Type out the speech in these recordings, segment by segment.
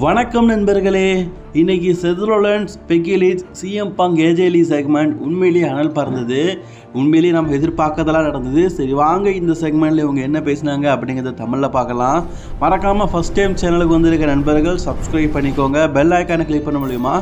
வணக்கம் நண்பர்களே. இன்னைக்கு செதுரோலன்ஸ் பெக்கிலிஸ் சிஎம் பங் ஏஜேலி செக்மெண்ட் உண்மையிலேயே அனல் பறந்தது. உண்மையிலேயே நம்ம எதிர்பார்க்கறதெல்லாம் நடந்தது. சரி வாங்க இந்த செக்மெண்ட்டில் இவங்க என்ன பேசினாங்க அப்படிங்கிறத தமிழில் பார்க்கலாம். மறக்காமல் ஃபஸ்ட் டைம் சேனலுக்கு வந்திருக்க நண்பர்கள் சப்ஸ்கிரைப் பண்ணிக்கோங்க. பெல் ஐக்கானை கிளிக் பண்ண முடியுமா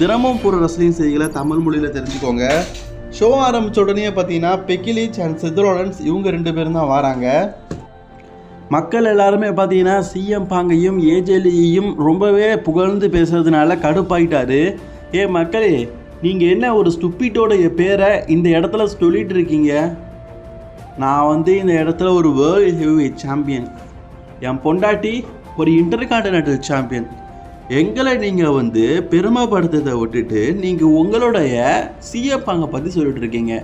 தினமும் கூட ரசனையும் செய்திகளை தமிழ் மொழியில் தெரிஞ்சுக்கோங்க. ஷோ ஆரம்பித்த உடனே பார்த்தீங்கன்னா பெக்கிலிச் அண்ட் செதுரோலன்ஸ் இவங்க ரெண்டு பேரும் தான் வராங்க. மக்கள் எல்லாருமே பார்த்தீங்கன்னா சிஎம் பாங்கையும் ஏஜேலியையும் ரொம்பவே புகழ்ந்து பேசுறதுனால கடுப்பாயிட்டாரு. ஏ மக்களே நீங்கள் என்ன ஒரு ஸ்டுப்பிட்டோடைய பேரை இந்த இடத்துல சொல்லிகிட்டு இருக்கீங்க? நான் வந்து இந்த இடத்துல ஒரு வேர்ல்டு ஹெவி சாம்பியன் என் பொண்டாட்டி ஒரு இன்டர் கான்டினென்டல் சாம்பியன் எங்களை நீங்கள் வந்து பெருமைப்படுத்ததை விட்டுட்டு நீங்கள் உங்களுடைய சிஎம் பாங்கை பற்றி சொல்லிட்டு இருக்கீங்க.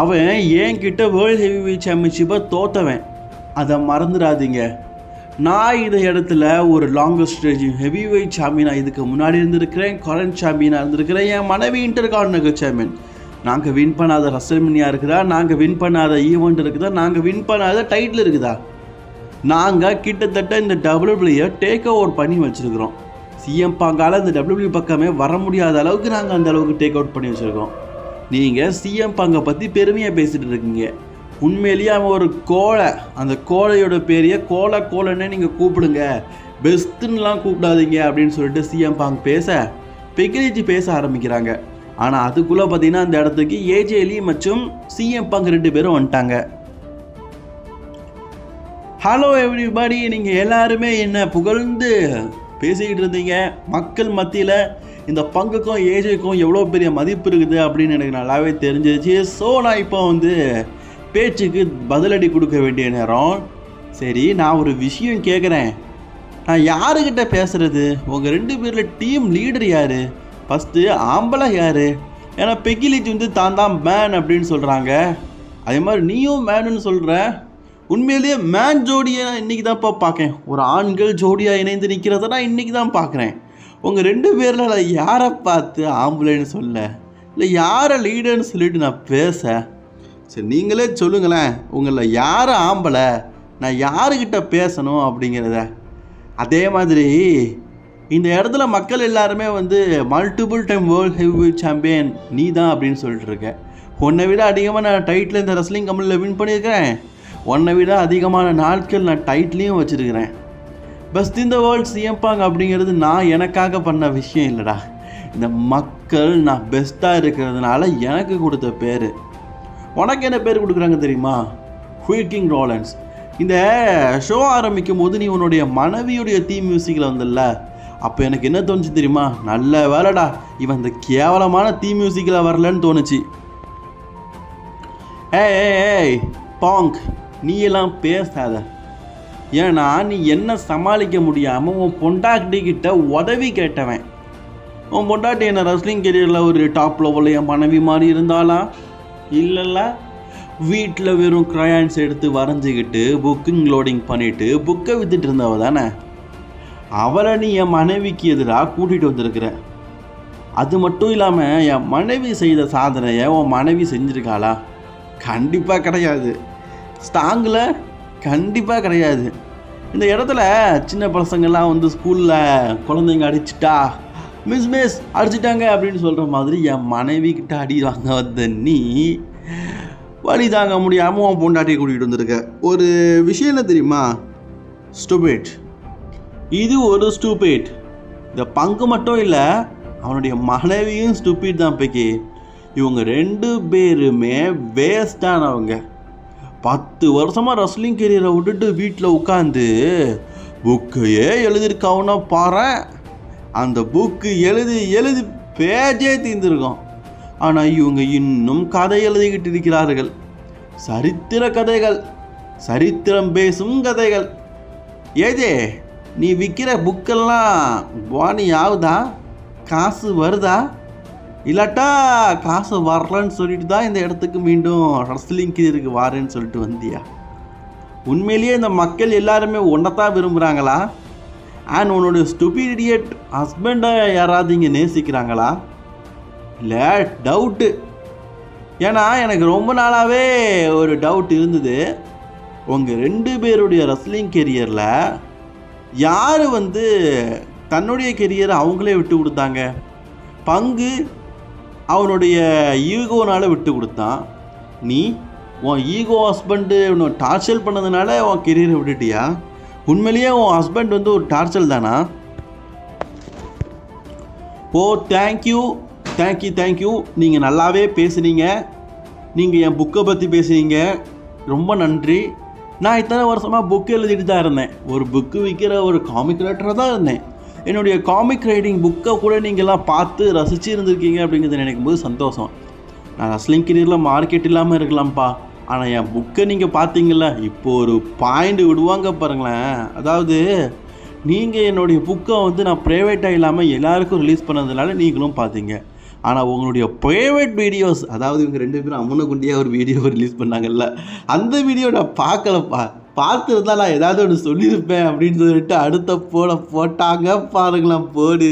அவன் என்கிட்ட வேர்ல்டு ஹெவி சாம்பியன்ஷிப்பை தோத்தவன். அதை மறந்துடாதீங்க. நான் இந்த இடத்துல ஒரு லாங்கஸ்ட் ஸ்டேஜ் ஹெவி வெயிட் சாம்பியனாக இதுக்கு முன்னாடி இருந்திருக்கிறேன் கரண்ட் சாம்பியனாக இருந்திருக்கிறேன் என் மனைவி இன்டர் கார்னகர் சாம்பியன் நாங்கள் வின் பண்ணாத ரசல்மினியாக இருக்குதா? நாங்கள் வின் பண்ணாத ஈவெண்ட் இருக்குதா? நாங்கள் வின் பண்ணாத டைட்டில் இருக்குதா? நாங்கள் கிட்டத்தட்ட இந்த டபிள்யூபிள்யூ டேக் ஓவர் பண்ணி வச்சுருக்கிறோம். சிஎம் பாங்கால் இந்த டபிள்யூபிள்யூ பக்கமே வர முடியாத அளவுக்கு நாங்கள் அந்த அளவுக்கு டேக் அவுட் பண்ணி வச்சுருக்கோம் நீங்கள் சிஎம் பாங்கை பற்றி பெருமையாக பேசிகிட்டு இருக்கீங்க. உண்மையிலேயே அவன் ஒரு கோழை. அந்த கோழையோட பேரையே கோலை கோலைன்னே நீங்கள் கூப்பிடுங்க. பெஸ்ட்டுன்னெலாம் கூப்பிடாதீங்க அப்படின்னு சொல்லிட்டு சிஎம் பாங் பேச பெக்கிலிஜி பேச ஆரம்பிக்கிறாங்க. ஆனால் அதுக்குள்ளே பார்த்தீங்கன்னா அந்த இடத்துக்கு ஏஜேலி மற்றும் சிஎம் பாங் ரெண்டு பேரும் வந்துட்டாங்க. ஹலோ எவ்ரிபடி நீங்கள் எல்லாருமே என்ன புகழ்ந்து பேசிக்கிட்டு இருந்தீங்க? மக்கள் மத்தியில் இந்த பங்குக்கும் ஏஜேக்கும் எவ்வளோ பெரிய மதிப்பு இருக்குது அப்படின்னு எனக்கு நல்லாவே தெரிஞ்சிச்சு ஸோ நான் இப்போ வந்து பேச்சுக்கு பதிலடி கொடுக்க வேண்டிய நேரம். சரி நான் ஒரு விஷயம் கேட்குறேன் நான் யாருக்கிட்ட பேசுகிறது உங்கள் ரெண்டு பேரில் டீம் லீடர் யார்? ஃபஸ்ட்டு ஆம்பளை யார்? ஏன்னா பெக்கிலிச் வந்து தான் தான் மேன் அப்படின்னு சொல்கிறாங்க அதே மாதிரி நீயும் மேனுன்னு சொல்கிற உண்மையிலேயே மேன் ஜோடியை நான் இன்றைக்கி தான்ப்பா பார்க்கேன் ஒரு ஆண்கள் ஜோடியாக இணைந்து நிற்கிறத நான் இன்றைக்கி தான் பார்க்குறேன் உங்கள் ரெண்டு பேரில் யாரை பார்த்து ஆம்பளைன்னு சொல்ல? இல்லை யாரை லீடர்னு சொல்லிட்டு நான் பேச? சரி நீங்களே சொல்லுங்களேன். உங்களில் யார் ஆம்பளை? நான் யாருக்கிட்ட பேசணும் அப்படிங்கிறத. அதே மாதிரி இந்த இடத்துல மக்கள் எல்லாருமே வந்து multiple time world heavy champion நீ தான் அப்படின்னு சொல்லிட்டு இருக்கேன் உன்னை விட அதிகமாக நான் டைட்டில் இந்த ரெஸ்லிங் கம்பெனியில் வின் பண்ணியிருக்கிறேன். உன்னை விட அதிகமான நாட்கள் நான் டைட்லையும் வச்சுருக்கிறேன். பெஸ்ட் இந்த வேர்ல்ட் சிஎம்பாங் அப்படிங்கிறது நான் எனக்காக பண்ண விஷயம் இல்லைடா. இந்த மக்கள் நான் பெஸ்ட்டாக இருக்கிறதுனால எனக்கு கொடுத்த பேர். உனக்கு என்ன பேர் கொடுக்குறாங்க தெரியுமா? குயிக்கிங் ரோலன்ஸ் இந்த ஷோ ஆரம்பிக்கும் போது நீ உன்னுடைய மனைவியுடைய தீ மியூசிக்கில் வந்தல்ல. அப்போ எனக்கு என்ன தோணுச்சு தெரியுமா? நல்ல வேலைடா. இவன் இந்த கேவலமான தீ மியூசிக்கில் வரலன்னு தோணுச்சு. ஏய் ஏய் பாங்க் நீ எல்லாம் பேசாத. ஏன்னா நீ என்ன சமாளிக்க முடியாமல் உன் பொண்டாட்டி கிட்ட உதவி கேட்டவன். உன் பொண்டாட்டி என்ன ரெஸ்லிங் கெரியரில் ஒரு டாப் லெவலில் என் மனைவி மாதிரி இருந்தாலாம் இல்லைல்ல. வீட்டில் வெறும் க்ரையான்ஸ் எடுத்து வரைஞ்சிக்கிட்டு புக்கிங் லோடிங் பண்ணிவிட்டு புக்கை வித்துட்டு இருந்தவ தானே? அவளை நீ என் மனைவிக்கு எதிராக கூட்டிகிட்டு வந்திருக்கிற? அது மட்டும் இல்லாமல் என் மனைவி செய்த சாதனையை உன் மனைவி செஞ்சுருக்காளா? கண்டிப்பாக கிடையாது. ஸ்டாங்கில் கண்டிப்பாக கிடையாது. இந்த இடத்துல சின்ன பசங்கள்லாம் வந்து ஸ்கூலில் குழந்தைங்க அடிச்சிட்டா மிஸ் மிஸ் அடிச்சிட்டாங்க அப்படின்னு சொல்கிற மாதிரி என் மனைவி கிட்ட அடி வாங்க வந்த நீ வழி தாங்க முடியாமல் அவன் பொண்டாட்டியை கூட்டிகிட்டு வந்திருக்க. ஒரு விஷயம் என்ன தெரியுமா? ஸ்டூபேட் இது ஒரு ஸ்டூபேட் இந்த பங்கு மட்டும் இல்லை அவனுடைய மனைவியும் ஸ்டூபிட் தான் பைக்கி. இவங்க ரெண்டு பேருமே வேஸ்டானவங்க பத்து வருஷமாக ரஸ்லிங் கெரியரை விட்டுட்டு வீட்டில் உட்காந்து புக்கையே எழுதியிருக்காவுன்னா பாரு அந்த புக்கு எழுதி எழுதி பேஜே தீர்ந்துருக்கோம். ஆனால் இவங்க இன்னும் கதை எழுதிக்கிட்டு இருக்கிறார்கள். சரித்திர கதைகள் சரித்திரம் பேசும் கதைகள். ஏஜே நீ விற்கிற புக்கெல்லாம் வாணி ஆகுதா காசு வருதா? இல்லாட்டா காசு வரலன்னு சொல்லிட்டு தான் இந்த இடத்துக்கு மீண்டும் ரஸ்லிங் கீருக்கு வாரேன்னு சொல்லிட்டு வந்தியா? உண்மையிலேயே இந்த மக்கள் எல்லாருமே ஒன்றத்தான் விரும்புகிறாங்களா அண்ட் உன்னோட ஸ்டூபிடியட் ஹஸ்பண்டை யாராவது இங்கே நேசிக்கிறாங்களா? இல்லை டவுட்டு ஏன்னா எனக்கு ரொம்ப நாளாகவே ஒரு டவுட் இருந்தது. உங்கள் ரெண்டு பேருடைய ரெஸ்லிங் கெரியரில் யார் வந்து தன்னுடைய கெரியரை அவங்களே விட்டு கொடுத்தாங்க? பங்கு அவனுடைய ஈகோனால் விட்டு கொடுத்தான். நீ உன் ஈகோ ஹஸ்பண்டு உன்னை டார்ச்சர் பண்ணதுனால உன் கெரியரை விட்டுட்டியா? உண்மையிலேயே உன் ஹஸ்பண்ட் வந்து ஒரு டார்ச்சல் தானா? ஓ தேங்க்யூ தேங்க்யூ தேங்க்யூ நீங்கள் நல்லாவே பேசுனீங்க. நீங்கள் என் புக்கை பற்றி பேசுனீங்க. ரொம்ப நன்றி. நான் இத்தனை வருஷமாக புக்கு எழுதிட்டு தான் இருந்தேன். ஒரு புக்கு விற்கிற ஒரு காமிக் ரைட்டராக தான் இருந்தேன். என்னுடைய காமிக் ரைட்டிங் புக்கை கூட நீங்கள்லாம் பார்த்து ரசிச்சு இருந்திருக்கீங்க அப்படிங்கிறத நினைக்கும் போது சந்தோஷம். நான் ரஸ்லிங் கெரியரில் மார்க்கெட் இல்லாமல் இருக்கலாம்ப்பா. ஆனால் என் புக்கை நீங்கள் பார்த்தீங்கள இப்போ ஒரு பாயிண்ட் விடுவாங்க பாருங்களேன். அதாவது நீங்கள் என்னுடைய புக்கை வந்து நான் ப்ரைவேட்டாக இல்லாமல் எல்லாருக்கும் ரிலீஸ் பண்ணதுனால நீங்களும் பார்த்தீங்க. ஆனால் உங்களுடைய ப்ரைவேட் வீடியோஸ் அதாவது இவங்க ரெண்டு பேரும் அம்மனை குண்டியாக ஒரு வீடியோ ரிலீஸ் பண்ணாங்கல்ல அந்த வீடியோ நான் பார்க்கலப்பா. பார்த்துருந்தா நான் ஏதாவது ஒன்று சொல்லியிருப்பேன் அப்படின்னு சொல்லிட்டு அடுத்த போட போட்டாங்க பாருங்களேன் போடு.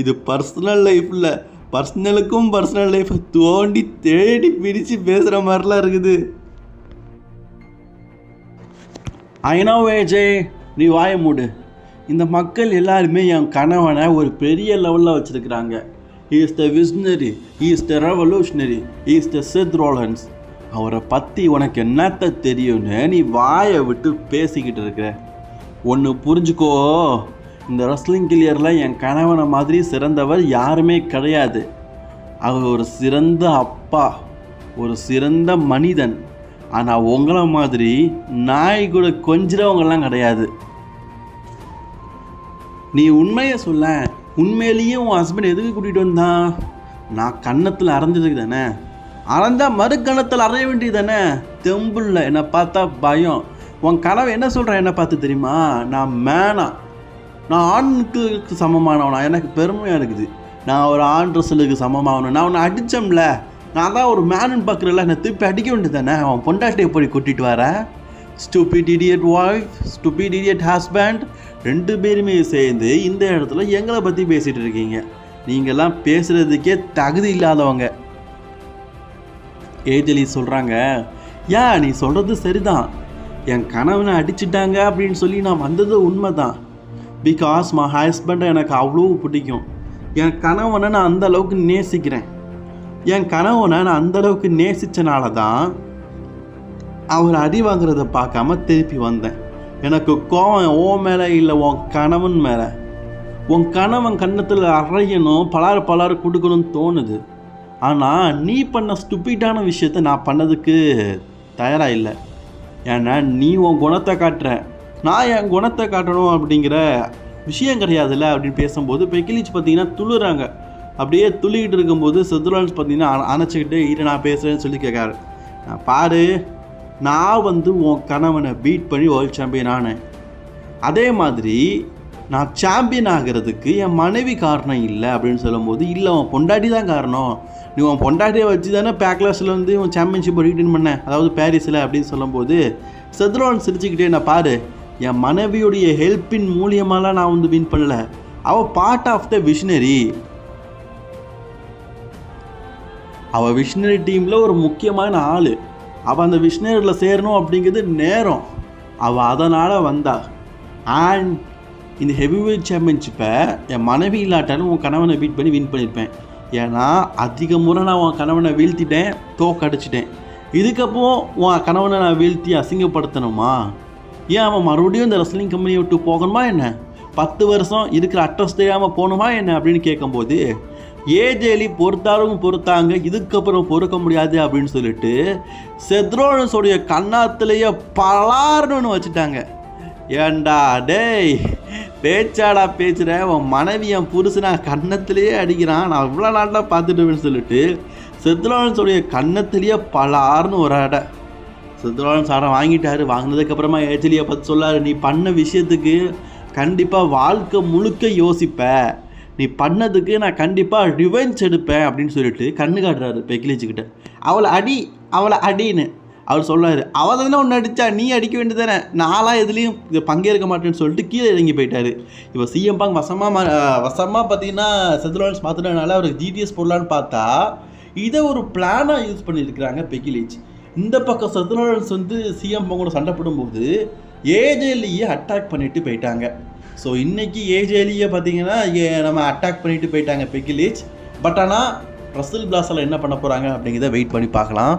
இது பர்சனல் லைஃப்பில் பர்சனலுக்கும் பர்சனல் லைஃப்பை தோண்டி தேடி பிரித்து பேசுகிற மாதிரிலாம் இருக்குது. ஐநோ வேஜே நீ வாய மூடு. இந்த மக்கள் எல்லாருமே என் கணவனை ஒரு பெரிய லெவலில் வச்சுருக்கிறாங்க. Is the visionary is the revolutionary is the Seth Rollins அவரை பற்றி உனக்கு என்னத்த தெரியும்னு நீ வாயை விட்டு பேசிக்கிட்டு இருக்கிற. ஒன்று புரிஞ்சுக்கோ. இந்த ரெஸ்லிங் கிளியரில் என் கணவனை மாதிரி சிறந்தவர் யாருமே கிடையாது. அவர் ஒரு சிறந்த அப்பா ஒரு சிறந்த மனிதன். ஆனால் உங்களை மாதிரி நாய் கூட கொஞ்சிறவங்கெல்லாம் கிடையாது. நீ உண்மையை சொல்ல உண்மையிலேயே உன் ஹஸ்பண்ட் எதுக்கு கூட்டிகிட்டு வந்தான் நான் கன்னத்தில் அரைஞ்சதுக்கு தானே? அறந்தால் மறு கன்னத்தில் அறைய வேண்டியது தானே? தெம்புள்ள என்னை பார்த்தா பயம். உன் கனவு என்ன சொல்கிறேன் என்னை பார்த்து தெரியுமா? நான் மேனா நான் ஆண்களுக்கு சமமானவனா? எனக்கு பெருமையாக இருக்குது. நான் ஒரு ஆண் ட்ரெஸ்ஸுக்கு சமமாகணும் நான் உன்னை அடித்தோம்ல நான் தான் ஒரு மேனுன்னு பார்க்குறல என்னை திருப்பி அடிக்க வேண்டியது தானே அவன் பொண்டாட்டியை போய் கூட்டிகிட்டு வரேன் stupid idiot wife stupid idiot husband ரெண்டு பேருமே சேர்ந்து இந்த இடத்துல எங்களை பற்றி பேசிகிட்டு இருக்கீங்க. நீங்கள்லாம் பேசுகிறதுக்கே தகுதி இல்லாதவங்க. ஏஜலி சொல்கிறாங்க ஏன் நீ சொல்கிறது சரிதான். என் கணவனை அடிச்சிட்டாங்க அப்படின்னு சொல்லி நான் வந்தது உண்மை தான் பிகாஸ் மை ஹஸ்பண்டை எனக்கு அவ்வளோ பிடிக்கும். என் கணவனை நான் அந்த அளவுக்கு நேசிக்கிறேன். என் கணவனை நான் அந்த அளவுக்கு நேசித்தனால தான் அவர் அடி வாங்குறத பார்க்காம திருப்பி வந்தேன். எனக்கு கோவம் ஓ மேலே இல்லை உன் கணவன் மேலே. உன் கணவன் கன்னத்தில் அறையணும் பலாறு பலாறு கொடுக்கணும்னு தோணுது. ஆனால் நீ பண்ண ஸ்டுப்பிட்டான விஷயத்த நான் பண்ணதுக்கு தயாராக இல்லை. ஏன்னா நீ உன் குணத்தை காட்டுற. நான் என் குணத்தை காட்டணும் அப்படிங்கிற விஷயம் கிடையாதுல்ல அப்படின்னு பேசும்போது பெக்கிலிச் பார்த்தீங்கன்னா துளுறாங்க அப்படியே துள்ளிக்கிட்டு இருக்கும்போது செதுலான்ஸ் பார்த்தீங்கன்னா அணைச்சிக்கிட்டு இரு நான் பேசுகிறேன்னு சொல்லி கேட்காரு நான் பாரு நான் வந்து உன் கணவனை பீட் பண்ணி வேர்ல்ட் சாம்பியன் ஆனேன். அதே மாதிரி நான் சாம்பியன் ஆகிறதுக்கு என் மனைவி காரணம் இல்லை அப்படின்னு சொல்லும்போது இல்லை உன் பொண்டாட்டி தான் காரணம். நீ உன் பொண்டாட்டியை வச்சு தானே பேக்லாஸில் வந்து உன் சாம்பியன்ஷிப் ரீட்டன் பண்ணேன் அதாவது பாரிஸில் அப்படின்னு சொல்லும்போது செத்ரோன் சிரிச்சுக்கிட்டே நான் பாரு என் மனைவியுடைய ஹெல்ப்பின் மூலியமாலாம் நான் வந்து வின் பண்ணல. அவள் பார்ட் ஆஃப் த விஷனரி அவள் விஷனரி டீமில் ஒரு முக்கியமான ஆள். அவள் அந்த விஷனரியில் சேரணும் அப்படிங்கிறது நேரம். அவள் அதனால் வந்தா. அண்ட் இந்த ஹெவிவெயிட் சாம்பியன்ஷிப்பை என் மனைவி இல்லாட்டாலும் உன் கணவனை பீட் பண்ணி வின் பண்ணியிருப்பேன் ஏன்னா அதிக முறை நான் உன் கணவனை வீழ்த்திட்டேன் தோக்கடிச்சிட்டேன். இதுக்கப்புறம் உன் கணவனை நான் வீழ்த்தி அசிங்கப்படுத்தணுமா? ஏன் அவன் மறுபடியும் இந்த ரெஸ்லிங் கம்பெனியை விட்டு போகணுமா என்ன? பத்து வருஷம் இருக்கிற அட்ரஸ் தெரியாமல் போகணுமா என்ன அப்படின்னு கேட்கும்போது ஏஜேலி பொறுத்தாலும் பொறுத்தாங்க இதுக்கப்புறம் பொறுக்க முடியாது அப்படின்னு சொல்லிட்டு செத்ரோனஸோடைய கண்ணாத்துலேயே பலார்னு வச்சுட்டாங்க. ஏண்டா டேய் பேச்சாடா பேச்சுற உன் மனைவி என் புருஷனா கன்னத்திலேயே அடிக்கிறான் நான் இவ்வளோ நாளாக பார்த்துட்டுவேன்னு சொல்லிட்டு செத்ரோனஸோடைய கன்னத்திலேயே பலார்னு ஒரு அடை. சித்ராலன் சாரம் வாங்கிட்டாரு. வாங்கினதுக்கப்புறமா ஏஜலியை பற்றி சொல்லாரு நீ பண்ண விஷயத்துக்கு கண்டிப்பாக வாழ்க்கை முழுக்க யோசிப்ப. நீ பண்ணதுக்கு நான் கண்டிப்பாக ரிவெஞ்ச் எடுப்பேன் அப்படின்னு சொல்லிட்டு கண்ணு காட்டுறாரு பெக்கிலிச்சுக்கிட்ட அவளை அடி அவளை அடின்னு. அவர் சொல்றாரு அவள் தானே ஒன்று அடித்தா நீ அடிக்க வேண்டியதானே நாளாக எதுலேயும் பங்கேற்க மாட்டேன்னு சொல்லிட்டு கீழே இறங்கி போயிட்டாரு. இப்போ சிஎம் பாங் வசமாக வசமாக பார்த்தீங்கன்னா செதுலான்ஸ் பார்த்துட்டனால அவருக்கு ஜிடிஎஸ் போடலான்னு பார்த்தா இதை ஒரு பிளானாக யூஸ் பண்ணியிருக்கிறாங்க பெக்கிலேஜ். இந்த பக்கம் சத்யநாராயண் வந்து சிஎம் கூட சண்டை போடும்போது ஏஜேலியை அட்டாக் பண்ணிட்டு போயிட்டாங்க. ஸோ இன்னைக்கு ஏஜேலியை பார்த்தீங்கன்னா நம்ம அட்டாக் பண்ணிட்டு போயிட்டாங்க பெக்கிலிச் பட் ஆனால் ரசல் பிளாஸில் என்ன பண்ண போகிறாங்க அப்படிங்கிறத வெயிட் பண்ணி பார்க்கலாம்.